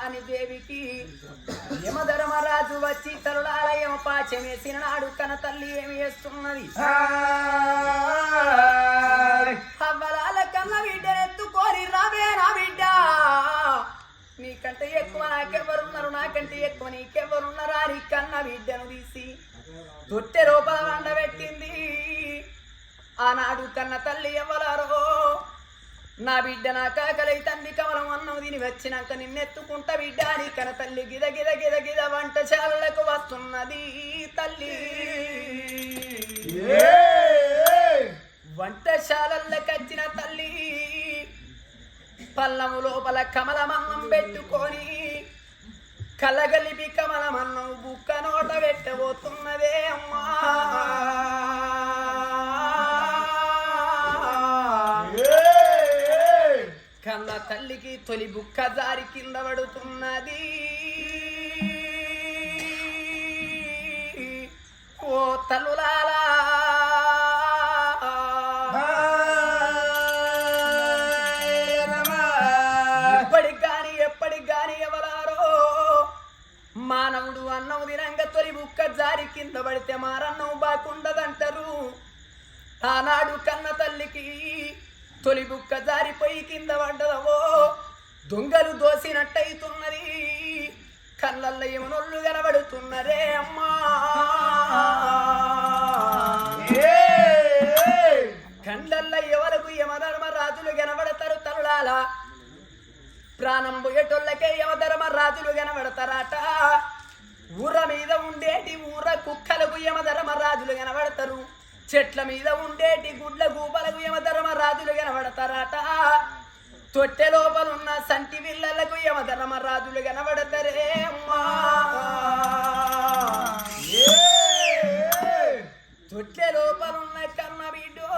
రాని దేవికి. యమధర్మరాజు వచ్చి తరులాలయం పాచమేసిన నాడు కన తల్లి ఏమి చేస్తున్నది? అవ్వలాల కన్న బిడ్డనెత్తుకొని రావే నా బిడ్డ. నీకంటే ఎక్కువ నాకెవరున్నారు నాకంటే ఎక్కువ నీకెవరున్నారా నీ కన్న బిడ్డను తీసి తొట్టె లోపల వండబెట్టింది. ఆనాడు కన్న తల్లి ఎవరారో నా బిడ్డ నా కాకలై తండ్రి కమలం అన్నం తిని వచ్చినాక నిన్నెత్తుకుంటా బిడ్డ నీ కన తల్లి గిద గిద గిద గిద వంటశాలకు వస్తున్నది తల్లి. వంటశాలలకు వచ్చిన తల్లి పల్లము లోపల కమలమన్నం పెట్టుకొని కలగలిపి కమలమన్నం బుక్క నోట పెట్టబోతున్నదే అమ్మా. తల్లికి తొలి బుక్క జారి కింద పడుతున్నది. ఓ తల్లులాలా తొలి బుక్క జారిపోయి కింద పడ్డదవో దొంగలు దోసినట్టయితున్నది. కళ్ళల్లో ఏమనొళ్ళు కనబడుతున్నరే అమ్మా. కండల్ల ఎవరకు యమధర్మ రాజులు కనబడతారు తరులాల ప్రాణం పోయేటోళ్ళకే యమధర్మ రాజులు కనబడతారట. ఊర మీద ఉండేటి ఊర కుక్కలకు యమధర్మ రాజులు కనబడతారు. చెట్ల మీద ఉండేటి గుడ్ల గూపలకు యమధర్మ రాజులు కనబడతారట. తొట్టె లోపలున్న సంటి పిల్లలకు యమధర్మ రాజులు కనబడతారే అమ్మా. తొట్టె లోపలున్న కన్న బిడ్డో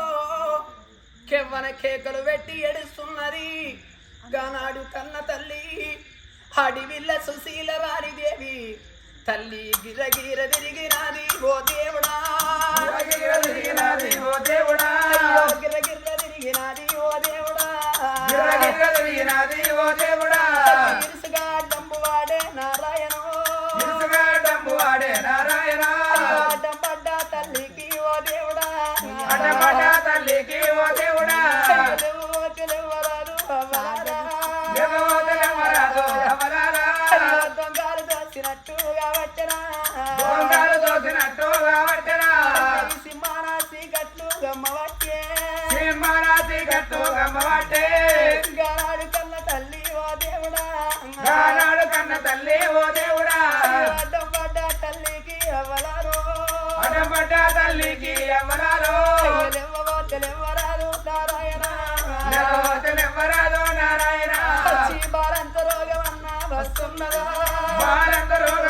కెవ్వన కేకలు పెట్టి ఏడుస్తున్నది. గానాడు కన్న తల్లి అడివిల్ల సుశీల రాణిదేవి తల్లి గిరగిర తిరిగినాది ఓ దేవుడా. అయ్యో గిరగిర తిరిగినాది ఓ దేవుడా. ఇరుసుగా డంబు వాడే నారాయణ. అడ్డం పడ్డ తల్లికి ఓ దేవుడా. తల్లికి ఓ దేవుడా. దొంగలు దోసినట్టు గట్లు గమ్మవచ్చే సింహరాశి గట్టు గమ్మబట్టే. గానాడు కన్న తల్లి ఓ దేవుడా. గానాడు కన్న తల్లి ఓ దేవుడా. అడ్డం పడ్డ తల్లికి అవ్వలారో. అడపడ్డ తల్లికి ఎవరాలో తెలివరాదు నారాయణ. దేవతలెవరాదో నారాయణ. వచ్చి బాలంత రోగమన్న వస్తున్నదా? భారత రోగమన్న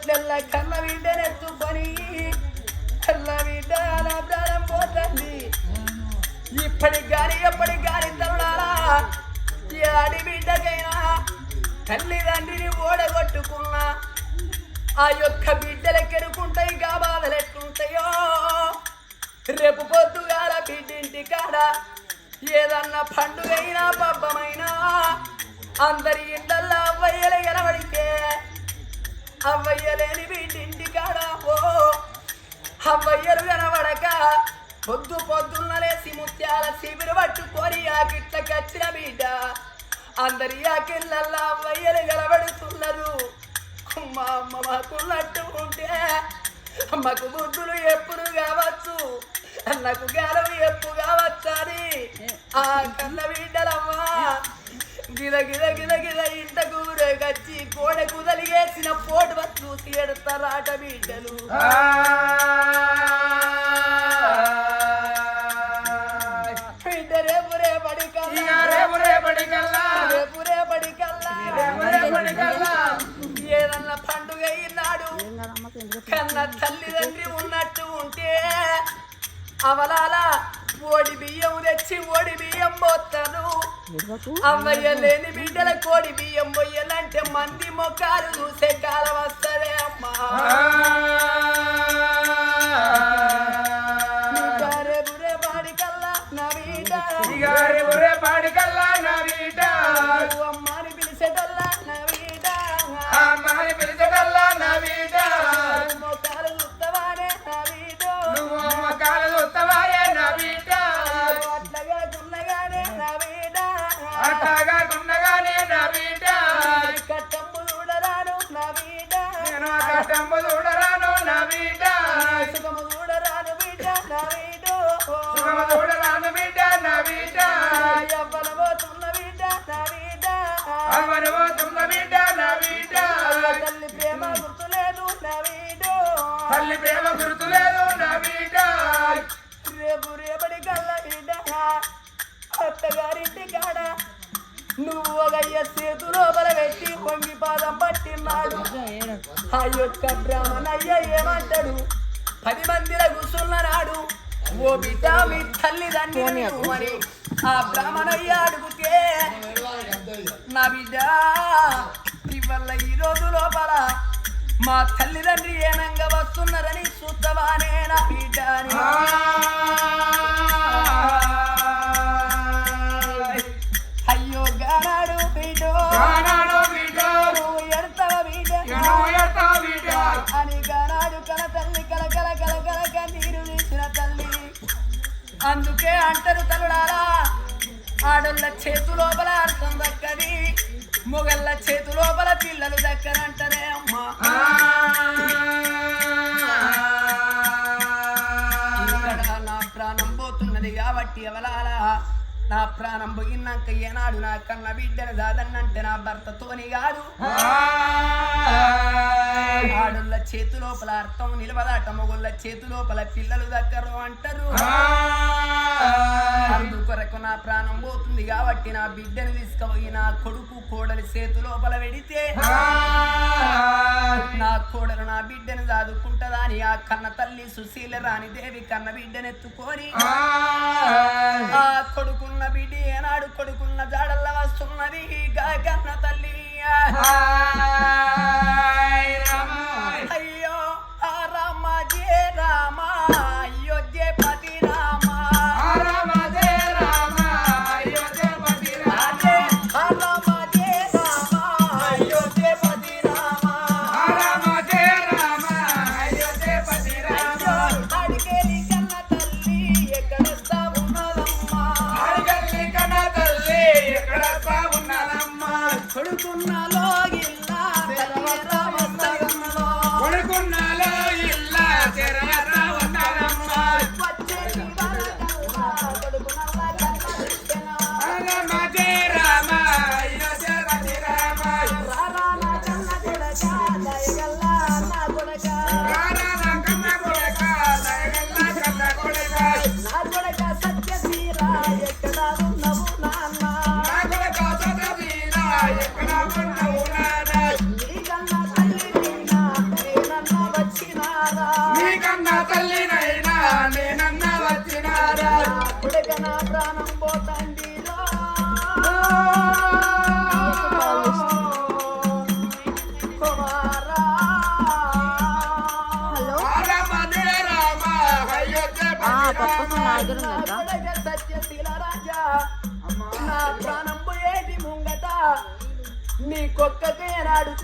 కొట్లల్ల కన్న బిడ్డనెత్తుకొని కన్న బిడ్డ నా ప్రాణం పోతుంది. ఇప్పటికి గాని ఎప్పటికి గాని తరుణాలా ఈ ఆడి బిడ్డకైనా తల్లిదండ్రిని ఓడగొట్టుకున్నా ఆ యొక్క బిడ్డలకెరుకుంటాయి గా బాధలు ఎట్లుంటాయో రేపు పొద్దుగాల బిడ్డింటి కాడ ఏదన్నా పండుగైనా పబ్బమైనా అందరి ఇళ్ళల్లో అవ్వయ్యలు కనబడితే అవ్వయ్యలేని వీటింటి కాడ ఓ అవ్వయ్యలు కనబడక పొద్దు పొద్దున్న లేసి ముత్యాల శిబిరు పట్టుకొని ఆ గిట్ల కచ్చిన బిడ్డ. అందరి ఆ ఆకిళ్ళల్లా అమ్మయ్యలు కనబడుతున్నారు. మా అమ్మ మాకున్నట్టు ఉంటే అమ్మకు బుద్ధులు ఎప్పుడు కావచ్చు? నాకు గాలం ఎప్పు కావచ్చని ఆ కన్న బిడ్డలమ్మా గిల గిల గిల గిల ఇంట కూరగచ్చి కోడె కుదలిగేసిన పోటు చూసి ఎడతారాట బిడ్డలు. బిడ్డ రేపు రేపడి కల్లా. రేపు రేపడి కల్లా. ఏదన్నా పండుగ కన్న తల్లిదండ్రి ఉన్నట్టు ఉంటే అవలాల ఓడి బియ్యం తెచ్చి ఓడి బియ్యం పోతాను అమ్మయ్య లేని బిడ్డల కోడి బియ్యం పొయ్యాలంటే మంది మొక్కలు చూసే కాలం వస్తదే అమ్మా. రేపు రేపడి కల్లా నా బిడ్డ. పాడికల్లా కష్టంబు చూడరాను నా బిడ్డ సుఖము చూడరాను బిడ్డ నా బిడ్డ సుఖము చూడరాను బిడ్డ నా బిడ్డ ఎవ్వనబోతున్న బిడ్డ నా బిడ్డ పోతున్న బిడ్డ నా బిడ్డ తల్లి ప్రేమ గుర్తులేదు నా బిడ్డ తల్లి ప్రేమ గుర్తులేదు నువ్వు ఒక చేతు లోపల పెట్టి పొంగి పాదం పట్టినాడు. ఆ యొక్క బ్రాహ్మణయ్య ఏమంటాడు? పది మందిల కూర్చున్నాడు ఓ బిడ్డ మీ తల్లిదండ్రులు అని ఆ బ్రాహ్మణయ్య అడుగుతే నా బిడ్డ ఇవల్ల ఈ రోజు లోపల మా తల్లిదండ్రి ఏనంగా వస్తున్నారని చూద్దావానే నా బిడ్డ అందుకే అంటారు తల్లుడారా ఆడోళ్ళ చేతు లోపల అర్థం దక్కది మొగళ్ళ చేతు లోపల పిల్లలు దక్కరంటారే అమ్మా. నా ప్రాణం పోతున్నది కాబట్టి ఎవలాల నా ప్రాణం పోయినాక ఏనాడు నా కన్న బిడ్డను దాదన్నంటే నా భర్తతోని కాదు. ఆడుళ్ళ చేతు లోపల అర్థం నిలవదాట మొగుళ్ళ చేతు లోపల పిల్లలు దక్కరు అంటారు. అందుకొరకు నా ప్రాణం పోతుంది కాబట్టి నా బిడ్డను తీసుకుపోయి నా కొడుకు కోడలి చేతు లోపల వెడితే నా కోడలు నా బిడ్డను దాదుకుంటదా అని ఆ కన్న తల్లి సుశీల రాణి దేవి కన్న బిడ్డనెత్తుకొని వస్తున్నది గా తల్లి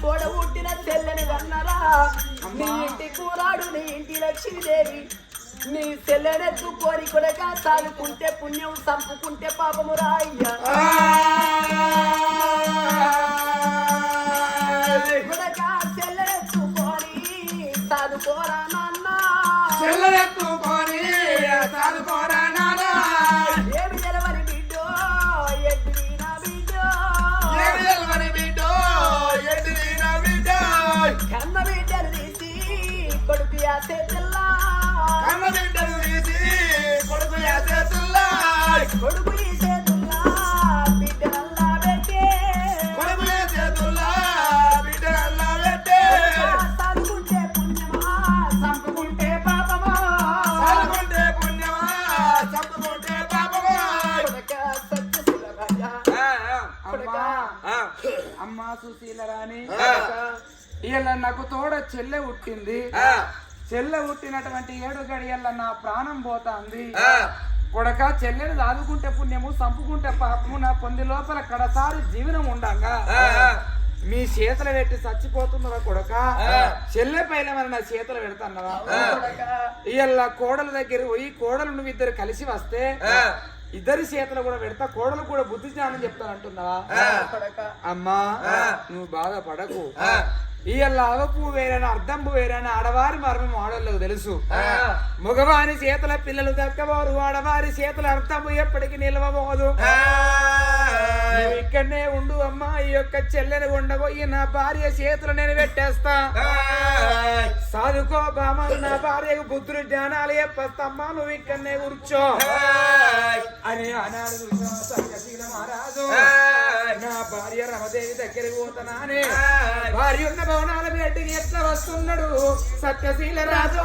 కోడ తెల్లని వన్నరా నీ ఇంటి కూరాడు నీ ఇంటి లక్ష్మీదేవి. నీ తెల్లనెత్తు కోరి కొడక తాలుకుంటే పుణ్యం సంపుకుంటే పాపము రాయ్యా. కొడక తెల్లనెత్తు కోరి సాధుకోరా నాన్న. తెల్లనెత్తు ఇవాళ నాకు తోడ చెల్లె పుట్టింది. చెల్లె పుట్టినటువంటి ఏడు గడియల్ల నా ప్రాణం పోతాంది. కొడక చెల్లెని దాదుకుంటే పుణ్యము సంపుకుంటే పాపము నా పొంది లోపల కడసారి జీవనం ఉండంగా. మీ చేతులు పెట్టి చచ్చిపోతున్నారా కొడక. చెల్లె పైన నా చేతులు పెడతాన్నవా. ఇవాళ కోడల దగ్గర పోయి కోడలు నువ్వు ఇద్దరు కలిసి వస్తే. ఇద్దరి చేతులు కూడా పెడతా కోడలు కూడా బుద్ధి జ్ఞానం చెప్తానంటున్నావా. అమ్మా. నువ్వు బాధపడకు. ఇవాళ అవపు వేరని అర్ధంపు వేరని ఆడవారి మర్మం ఆడోళ్ళకు తెలుసు. మగవారి చేతుల పిల్లలు దక్కబోరు ఆడవారి చేతుల అర్థము ఎప్పటికీ నిలవబోదు. ఇక్కడనే ఉండు అమ్మా ఈ యొక్క చెల్లెని ఉండబోయి నా భార్య చేతులు నేను పెట్టేస్తా. సాధుకో బామ నా భార్యకు బుద్ధుడు జ్ఞానాలు చెప్పేస్తమ్మా నువ్వు ఇక్కడనే కూర్చో అని సత్యశీల మహారాజు. భార్య రమదేవి దగ్గరికి పోతానని భార్య ఉన్న భవనాల బయటికి ఎట్లా వస్తున్నాడు? సత్యశీల రాజు.